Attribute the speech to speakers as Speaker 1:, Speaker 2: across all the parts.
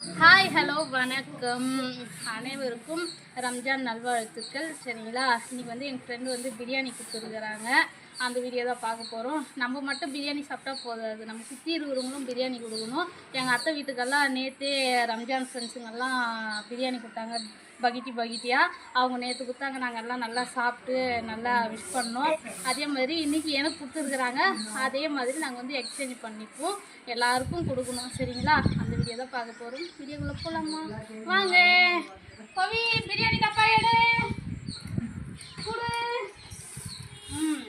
Speaker 1: Hi hello வணக்கம். அனைவருக்கும் ரம்ஜான் நல்வாழ்த்துக்கள். சரிங்களா? இன்றைக்கி வந்து என் ஃப்ரெண்டு வந்து பிரியாணி கொடுத்துருக்குறாங்க அந்த வீடியோ தான் பார்க்க போகிறோம் நம்ம மட்டும் பிரியாணி சாப்பிட்டா போதாது. நம்ம சுற்றி இருக்கிறவங்களும் பிரியாணி கொடுக்கணும். எங்கள் அத்தை வீட்டுக்கெல்லாம் நேற்றே ரம்ஜான் ஃப்ரெண்ட்ஸுங்கெல்லாம் பிரியாணி கொடுத்தாங்க. பகிட்டி பகிட்டியாக அவங்க நேற்று கொடுத்தாங்க. நாங்கள் எல்லாம் நல்லா சாப்பிட்டு நல்லா விஷ் பண்ணோம். அதே மாதிரி இன்றைக்கி எனக்கு கொடுத்துருக்குறாங்க. அதே மாதிரி நாங்கள் வந்து எக்ஸ்சேஞ்ச் பண்ணிப்போம். எல்லாருக்கும் கொடுக்கணும். சரிங்களா? அந்த வீடியோ தான் பார்க்க போகிறோம் வீடியோக்குள்ளே போகலாமா வாங்க. கவி பிரியாணி டப்பா எடு கொடு ம்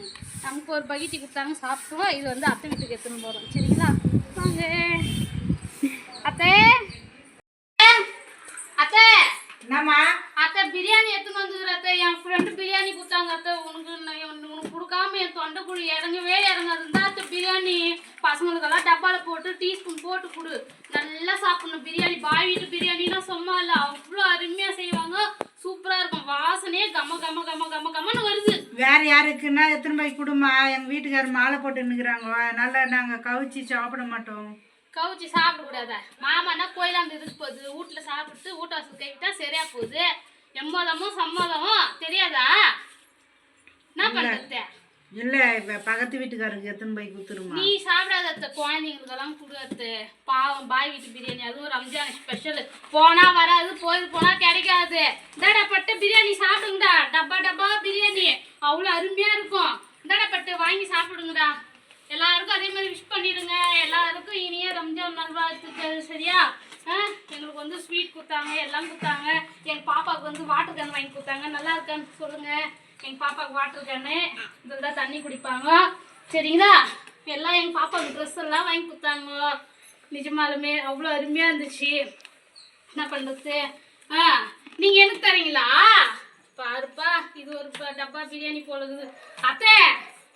Speaker 1: நமக்கு ஒரு பகிட்டி கொடுத்தாங்க சாப்பிட்டோம். இது வந்து அத்தை வீட்டுக்கு எடுத்துன்னு போகிறோம் சரிங்களா? வாங்க. அத்தை. அத்தை.
Speaker 2: என்னம்மா?
Speaker 1: அத்தை பிரியாணி எடுத்துன்னு வந்துக்கிற அத்தை. என் ஃப்ரெண்டு பிரியாணி கொடுத்தாங்க அத்தை. உனக்கு உனக்கு கொடுக்காம என் தொண்டைக்குழி இறங்கவே இறங்காது. இருந்தா அத்தை பிரியாணி. பசங்களுக்கெல்லாம் டப்பாவில் போட்டு டீஸ்பூன் போட்டு கொடு. நல்லா சாப்பிடணும். பிரியாணி பாய் வீட்டு பிரியாணினா சும்மா இல்லை. அவ்வளோ அருமையாக செய்வாங்க. சூப்பராக இருக்கும். வாசனையே கம கம கம கம கமன்னு வருது.
Speaker 2: வேற யாருக்குன்னா எத்தனை போய் கொடுமா? எங்க வீட்டுக்காரர் மாலை போட்டு நிற்கிறாங்க அதனால நாங்க கவிச்சு சாப்பிட மாட்டோம்.
Speaker 1: கவுச்சி சாப்பிடக்கூடாத மாமானா கோயிலாந்து இருக்கு போகுது. வீட்டில் சாப்பிட்டு வீட்டாசு கைக்கிட்டா சரியா போகுது. எம்மதமும் சம்மதமும் தெரியாதா? என்ன பண்ணுறது
Speaker 2: இல்ல இப்போ பக்கத்து வீட்டுக்காரருக்கு எத்தனை போய் கொடுத்துருமா?
Speaker 1: நீ சாப்பிடாத அத்தை, குழந்தைங்களுக்கெல்லாம் கொடுத்து பாவம் பாய் வீட்டு பிரியாணி அதுவும் ரம்ஜான் ஸ்பெஷல் போனா வராது போயிட்டு போனா கிடைக்காது. இந்தாடா பட்டு பிரியாணி சாப்பிடுங்கடா. டப்பா டப்பா பிரியாணி. அவ்வளோ அருமையா இருக்கும். இந்தாடா பட்டு வாங்கி சாப்பிடுங்கடா. எல்லாருக்கும் அதே மாதிரி விஷ் பண்ணிடுங்க. எல்லாருக்கும் இனிய ரம்ஜான் நல்வாழ்த்துக்கள் சரியா? ஆ, எங்களுக்கு வந்து ஸ்வீட் கொடுத்தாங்க எல்லாம் கொடுத்தாங்க. எங்க பாப்பாவுக்கு வந்து வாட்டர் கேன் வாங்கி கொடுத்தாங்க. நல்லா இருக்கான்னு சொல்லுங்க. எங்கள் பாப்பாவுக்கு வாட்டர் கேனு இதில் தான் தண்ணி குடிப்பாங்க. சரிங்களா? எல்லாம் எங்கள் பாப்பாவுக்கு ட்ரெஸ் எல்லாம் வாங்கி கொடுத்தாங்க. நிஜமாலுமே அவ்வளோ அருமையாக இருந்துச்சு. என்ன பண்ணுறது ஆ நீங்கள் எனக்கு தரீங்களா? பாருப்பா இது ஒரு ப- டப்பா பிரியாணி போலகுது அத்தை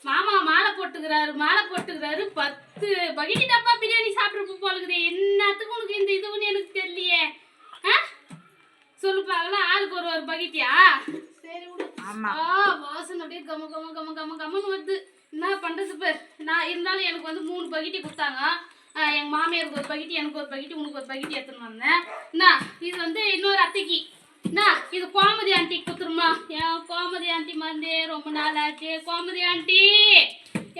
Speaker 1: மாமா மாலை போட்டுக்கிறாரு மாலை போட்டுக்கிறாரு. பத்து பகிட்டி டப்பா பிரியாணி சாப்பிட்றப்ப போலகுது என்னத்துக்கு உனக்கு இந்த இதுன்னு எனக்கு தெரியலையே. ஆ? சொல்லுப்பா அதெல்லாம் ஆளுக்கு ஒரு ஒரு பகிட்டியா? சரி விடு.
Speaker 2: ஆமா.
Speaker 1: வாசனை அப்படியே கம கம கம கம கமன்னு வருது. என்ன பண்றது பேர்? நான் இருந்தாலும் எனக்கு வந்து மூணு பகிட்டி கொடுத்தாங்க. எங்க மாமியாருக்கு ஒரு பகிட்டி எனக்கு ஒரு பகிட்டி உனக்கு ஒரு பகிட்டி எடுத்துன்னு வந்தேன். என்ன இது வந்து இன்னொரு அத்தைக்கு. என்ன இது கோமதி ஆண்டி கொடுத்துருமா? என் கோமதி ஆண்டி வந்து ரொம்ப நாள் ஆச்சு கோமதி ஆண்டி.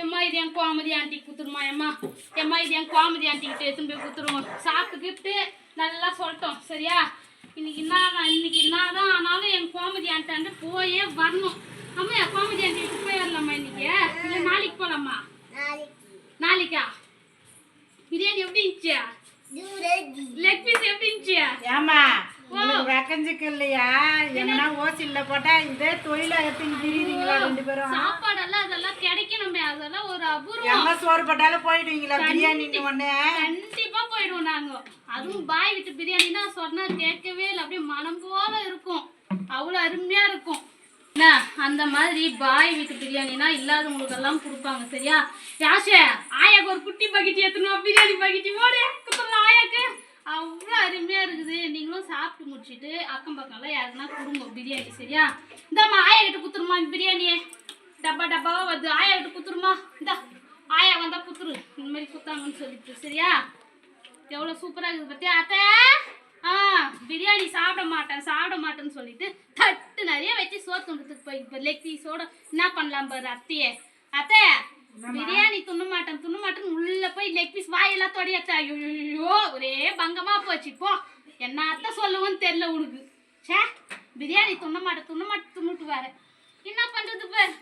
Speaker 1: எம்மா இது என் கோமதி ஆண்டி கொடுத்துருமா? எம்மா எம்மா இது என் கோமதி ஆண்டி கிட்ட எடுத்துன்னு போய் கொடுத்துருவோம். சாப்பிட்டு கிஃப்ட்டு நல்லா சொல்லிட்டோம். சரியா? இன்னைக்கு என்ன இன்னைக்கு என்னதான் ஆனாலும் என் கோமதி ஆண்டாண்டு போயே வரணும். அம்மா என் கோமதி ஆண்டி வீட்டுக்கு போய் வரலாமா இன்னைக்கு இல்லை நாளைக்கு போகலாமா நாளைக்கா. பிரியாணி எப்படி இருந்துச்சு? லெக் பீஸ் எப்படி இருந்துச்சு?
Speaker 2: ஏமா உங்களுக்கு வெக்கஞ்சுக்கு இல்லையா? எங்கன்னா ஓசில்ல போட்டா இதே தொழிலா எடுத்துன்னு திரியுறீங்களா ரெண்டு பேரும்?
Speaker 1: சாப்பாடெல்லாம் அதெல்லாம் கிடைக்கணுமே அதெல்லாம் ஒரு அபூர்வம்.
Speaker 2: எங்க சோறு போட்டாலும் போயிடுவீங்களா பிரியாணின்னு ஒண்ணு
Speaker 1: கண்டிப்பா போயிடுவோம் நாங்க. அதுவும் பாய் விட்டு பிரியாணினா சொன்னா கேட்கவே இல்லை. அப்படியே மனம் போல இருக்கும். அவ்வளோ அருமையா இருக்கும். என்ன? அந்த மாதிரி பாய் வீட்டு பிரியாணினா இல்லாதவங்களுக்கெல்லாம் கொடுப்பாங்க சரியா? யாஷே ஆயாக்கு ஒரு குட்டி பக்கெட் ஏற்றணும் பிரியாணி பக்கெட் ஓடு. குத்தலாம் ஆயாக்கு. அவ்வளோ அருமையா இருக்குது. நீங்களும் சாப்பிட்டு முடிச்சிட்டு அக்கம் பக்கம்லாம் யாருன்னா கொடுங்க பிரியாணி சரியா? இந்தாம்மா ஆயா கிட்ட குத்துருமா பிரியாணியே? டப்பா டப்பாவா வருது. ஆயா கிட்ட குத்துருமா? இந்தா ஆயா வந்தா குத்துரு. இந்த மாதிரி குத்தாங்கன்னு சொல்லிட்டு சரியா? எவ்வளோ சூப்பராக இருக்குது பத்தியா அத்தை? ஆ பிரியாணி சாப்பிட மாட்டேன் சாப்பிட மாட்டேன்னு சொல்லிட்டு தட்டு நிறைய வச்சு சோத்துண்டுத்துக்கு போய் இப்போ லெக் பீஸோட என்ன பண்ணலாம் பாரு அத்தையே. அத்தை பிரியாணி துண்ண மாட்டேன் துண்ண மாட்டேன்னு உள்ள போய் லெக் பீஸ் வாயெல்லாம் தொடையாச்சா ஐயோ ஒரே பங்கமா போச்சு. போ. என்ன அத்தை சொல்லுவோன்னு தெரியல உனக்கு. சே பிரியாணி துண்ண மாட்டேன் துண்ண மாட்டேன் துண்ணுட்டு வர. என்ன பண்ணுறது பாரு?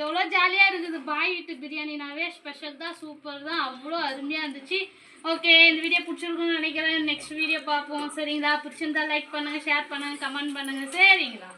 Speaker 1: எவ்வளோ ஜாலியாக இருக்குது. பாய் வீட்டு பிரியாணினாவே ஸ்பெஷல் தான் சூப்பர் தான். அவ்வளோ அருமையாக இருந்துச்சு. ஓகே இந்த வீடியோ பிடிச்சிருக்குன்னு நினைக்கிறேன். நெக்ஸ்ட் வீடியோ பார்ப்போம். சரிங்களா? பிடிச்சிருந்தா லைக் பண்ணுங்கள் ஷேர் பண்ணுங்கள் கமெண்ட் பண்ணுங்கள் சரிங்களா?